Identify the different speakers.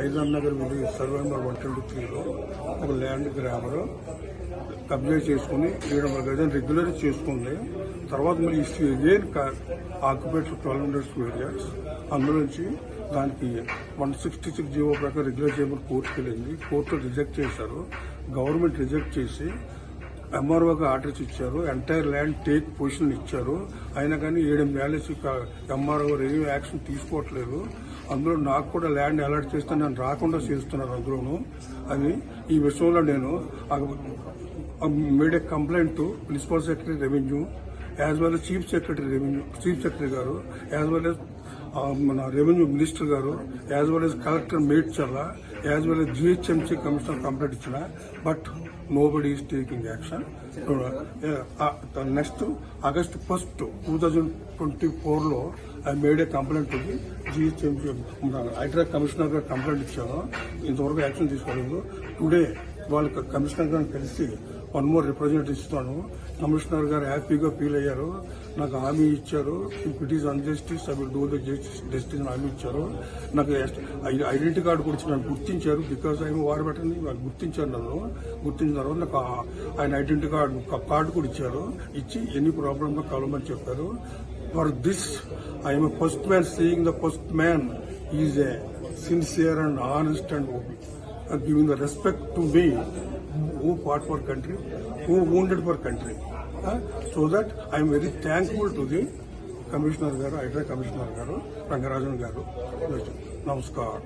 Speaker 1: Hyder Nagar village survey number one twenty త్రీలో ఒక land grammar కబ్జా చేసుకుని ఏడు వందల గజాలు రెగ్యులర్ చేసుకుంది. తర్వాత మళ్ళీ ఇదేం occupied twelve hundred square yards. అందులోంచి దానికి వన్ సిక్స్టీ సిక్స్ జీవో ప్రకారం రెగ్యులర్ చేయమని కోర్టుకు వెళ్ళింది. కోర్టు రిజెక్ట్ చేశారు. గవర్నమెంట్ రిజెక్ట్ చేసి ఎంఆర్ఓకి ఆర్డర్స్ ఇచ్చారు. ఎంటైర్ ల్యాండ్ టేక్ పొజిషన్ ఇచ్చారు. అయినా కానీ ఏడు ఏళ్ళ ఎంఆర్ఓ రెవెన్యూ యాక్షన్ తీసుకోవట్లేదు. అందులో నాకు కూడా ల్యాండ్ అలాట్ చేస్తే నన్ను రాకుండా చేస్తున్నారు అందులోను అది ఈ విషయంలో నేను made a complaint to principal secretary revenue as well chief secretary revenue chief secretary గారు యాజ్ వెల్ as మన రెవెన్యూ మినిస్టర్ గారు as well as collector Challa as well as GHMC commissioner complaint ఇచ్చిన but nobody is taking action. Next August first two thousand twenty ఫోర్లో I made a complaint the GHMC Hyderabad commissioner గారు complaint ఇచ్చాను ఇంతవరకు action తీసుకోలేదు. Today వాళ్ళ commissioner గారిని కలిసి one more represent ఇస్తాను. కమిషనర్ గారు హ్యాపీగా ఫీల్ అయ్యారు. నాకు హామీ ఇచ్చారు. If it is unjustice I will do the justice హామీ ఇచ్చారు. నాకు ఐడెంటిటీ కార్డు కూడా నన్ను గుర్తించారు బికాస్ ఆయన వాడు పెట్టింది వాళ్ళు గుర్తించారు నన్ను. గుర్తించిన తర్వాత నాకు ఆయన ఐడెంటిటీ కార్డు కార్డు కూడా ఇచ్చారు. ఇచ్చి ఎన్ని ప్రాబ్లమ్ కలవమని చెప్పారు. For this I'm first man seeing the the man is a sincere and honest and and giving the respect to me who fought for country, who wounded for country. Uh, so that I am very thankful to the Commissioner Garu, Hydra Commissioner Garu, Rangarajan Garu. Namaskar.